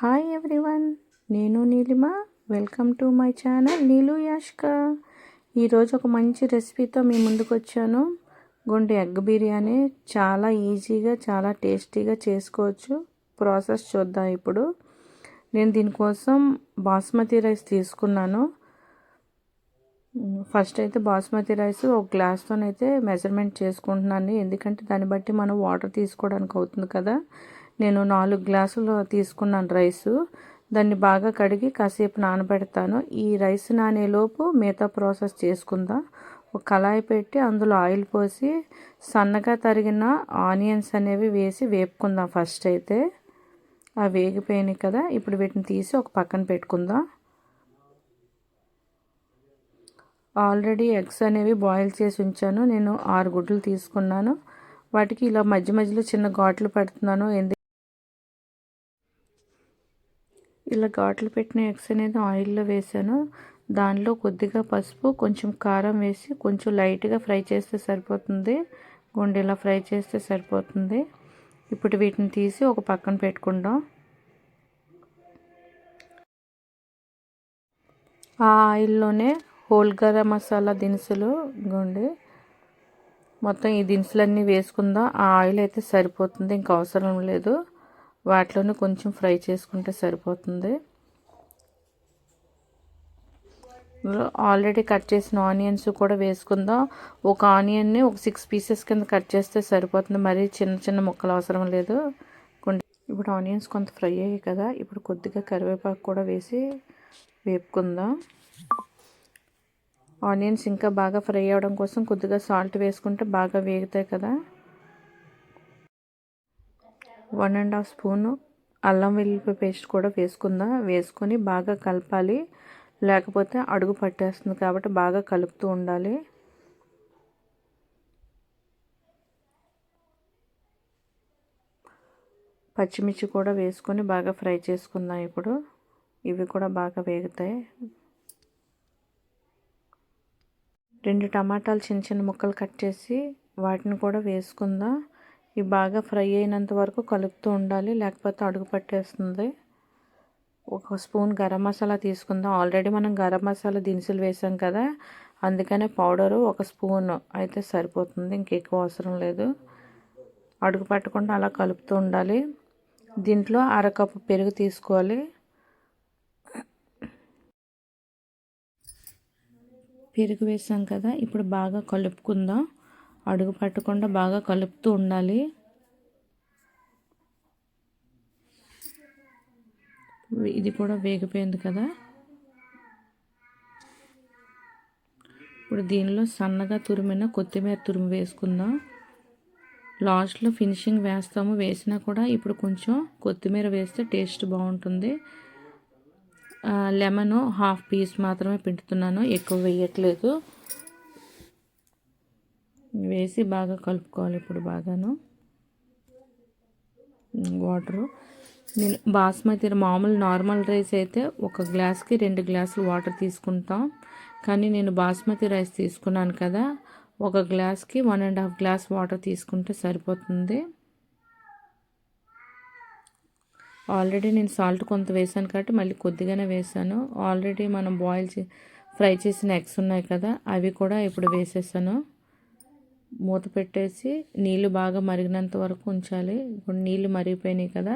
Hi everyone నేను Neelima. Welcome to my channel Neelu Yashka. ఈరోజు ఒక మంచి రెసిపీతో మీ ముందుకు వచ్చాను గుండె ఎగ్ బిర్యానీ చాలా ఈజీగా చాలా టేస్టీగా చేసుకోవచ్చు. ప్రాసెస్ చూద్దాం ఇప్పుడు. నేను దీనికోసం బాస్మతి రైస్ తీసుకున్నాను. ఫస్ట్ అయితే బాస్మతి రైస్ ఒక గ్లాస్తోనైతే మెజర్మెంట్ చేసుకుంటున్నాను. ఎందుకంటే దాన్ని బట్టి మనం వాటర్ తీసుకోవడానికి అవుతుంది కదా. నేను నాలుగు గ్లాసులు తీసుకున్నాను రైసు. దాన్ని బాగా కడిగి కాసేపు నానబెడతాను. ఈ రైస్ నానేలోపు మిగతా ప్రాసెస్ చేసుకుందాం. ఒక కళాయి పెట్టి అందులో ఆయిల్ పోసి సన్నగా తరిగిన ఆనియన్స్ అనేవి వేసి వేపుకుందాం ఫస్ట్ అయితే. ఆ వేగిపోయినాయి కదా ఇప్పుడు వీటిని తీసి ఒక పక్కన పెట్టుకుందాం. ఆల్రెడీ ఎగ్స్ అనేవి బాయిల్ చేసి ఉంచాను. నేను ఆరు గుడ్లు తీసుకున్నాను. వాటికి ఇలా మధ్య మధ్యలో చిన్న ఘాట్లు పెడుతున్నాను. ఇలా ఘాట్లు పెట్టిన ఎగ్స్ అనేది ఆయిల్లో వేసాను. దానిలో కొద్దిగా పసుపు కొంచెం కారం వేసి కొంచెం లైట్గా ఫ్రై చేస్తే సరిపోతుంది. గుండెలా ఫ్రై చేస్తే సరిపోతుంది. ఇప్పుడు వీటిని తీసి ఒక పక్కన పెట్టుకుందాం. ఆ ఆయిల్లోనే హోల్ గరం మసాలా దినుసులు గుండి మొత్తం ఈ దినుసులన్నీ వేసుకుందాం. ఆ ఆయిల్ అయితే సరిపోతుంది. ఇంకా అవసరం లేదు. వాటిలోనే కొంచెం ఫ్రై చేసుకుంటే సరిపోతుంది. ఆల్రెడీ కట్ చేసిన ఆనియన్స్ కూడా వేసుకుందాం. ఒక ఆనియన్ని ఒక సిక్స్ పీసెస్ కింద కట్ చేస్తే సరిపోతుంది. మరీ చిన్న చిన్న ముక్కలు అవసరం లేదు. ఇప్పుడు ఆనియన్స్ కొంత ఫ్రై అయ్యాయి కదా ఇప్పుడు కొద్దిగా కరివేపాకు కూడా వేసి వేపుకుందాం. ఆనియన్స్ ఇంకా బాగా ఫ్రై అవ్వడం కోసం కొద్దిగా సాల్ట్ వేసుకుంటే బాగా వేగుతాయి కదా. వన్ అండ్ హాఫ్ స్పూను అల్లం వెల్లుల్లి పేస్ట్ కూడా వేసుకుందాం వేసుకొని బాగా కలపాలి. లేకపోతే అడుగు పట్టేస్తుంది కాబట్టి బాగా కలుపుతూ ఉండాలి. పచ్చిమిర్చి కూడా వేసుకొని బాగా ఫ్రై చేసుకుందాం ఇప్పుడు. ఇవి కూడా బాగా వేగుతాయి. రెండు టమాటాలు చిన్న చిన్న ముక్కలు కట్ చేసి వాటిని కూడా వేసుకుందాం. ఇవి బాగా ఫ్రై అయినంత వరకు కలుపుతూ ఉండాలి. లేకపోతే అడుగు పట్టేస్తుంది. ఒక స్పూన్ గరం మసాలా తీసుకుందాం. ఆల్రెడీ మనం గరం మసాలా దినుసులు వేసాం కదా. అందుకనే పౌడరు ఒక స్పూన్ అయితే సరిపోతుంది. ఇంకెక్కువ అవసరం లేదు. అడుగు పట్టకుండా అలా కలుపుతూ ఉండాలి. దీంట్లో అరకప్పు పెరుగు తీసుకోవాలి. పెరుగు వేసాం కదా. ఇప్పుడు బాగా కలుపుకుందాం. అడుగు పట్టకుండా బాగా కలుపుతూ ఉండాలి. ఇది కూడా వేగిపోయింది కదా. ఇప్పుడు దీనిలో సన్నగా తురిమిన కొత్తిమీర తురిమి వేసుకుందాం. లాస్ట్లో ఫినిషింగ్ వేస్తాము. వేసినా కూడా ఇప్పుడు కొంచెం కొత్తిమీర వేస్తే టేస్ట్ బాగుంటుంది. లెమన్ హాఫ్ పీస్ మాత్రమే పిండుతున్నాను. ఎక్కువ వేయట్లేదు. వేసి బాగా కలుపుకోవాలి ఇప్పుడు బాగాను. వాటరు. నేను బాస్మతి మామూలు నార్మల్ రైస్ అయితే ఒక గ్లాస్కి రెండు గ్లాసులు వాటర్ తీసుకుంటాం. కానీ నేను బాస్మతి రైస్ తీసుకున్నాను కదా ఒక గ్లాస్కి one and half glass water తీసుకుంటే సరిపోతుంది. ఆల్రెడీ నేను సాల్ట్ కొంత వేసాను కాబట్టి మళ్ళీ కొద్దిగానే వేసాను. ఆల్రెడీ మనం బాయిల్ చే ఫ్రై చేసిన ఎగ్స్ ఉన్నాయి కదా అవి కూడా ఇప్పుడు వేసేసాను. మూత పెట్టేసి నీళ్ళు బాగా మరిగినంత వరకు ఉంచాలి. ఇప్పుడు నీళ్ళు మరిగిపోయినాయి కదా.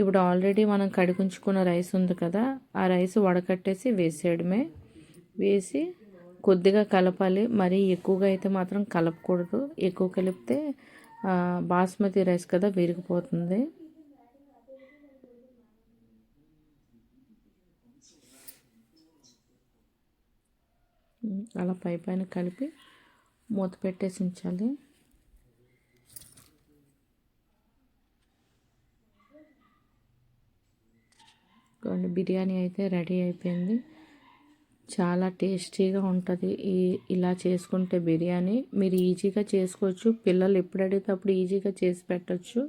ఇప్పుడు ఆల్రెడీ మనం కడిగుంచుకున్న రైస్ ఉంది కదా. ఆ రైస్ వడకట్టేసి వేసేయడమే. వేసి కొద్దిగా కలపాలి. మరీ ఎక్కువగా అయితే మాత్రం కలపకూడదు. ఎక్కువ కలిపితే బాస్మతి రైస్ కదా విరిగిపోతుంది. అలా పై పైన కలిపి మూత పెట్టేసి ఉంచాలి. బిర్యానీ అయితే రెడీ అయిపోయింది. చాలా టేస్టీగా ఉంటుంది ఈ ఇలా చేసుకుంటే బిర్యానీ. మీరు ఈజీగా చేసుకోవచ్చు. పిల్లలు ఎప్పుడు అడిగితే అప్పుడు ఈజీగా చేసి పెట్టచ్చు.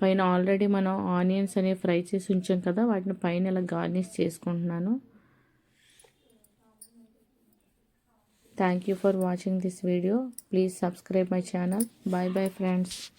పైన ఆల్రెడీ మనం ఆనియన్స్ అనేవి ఫ్రై చేసి ఉంచాం కదా వాటిని పైన ఇలా గార్నిష్ చేసుకుంటున్నాను. Thank you for watching this video. Please subscribe my channel. Bye bye friends.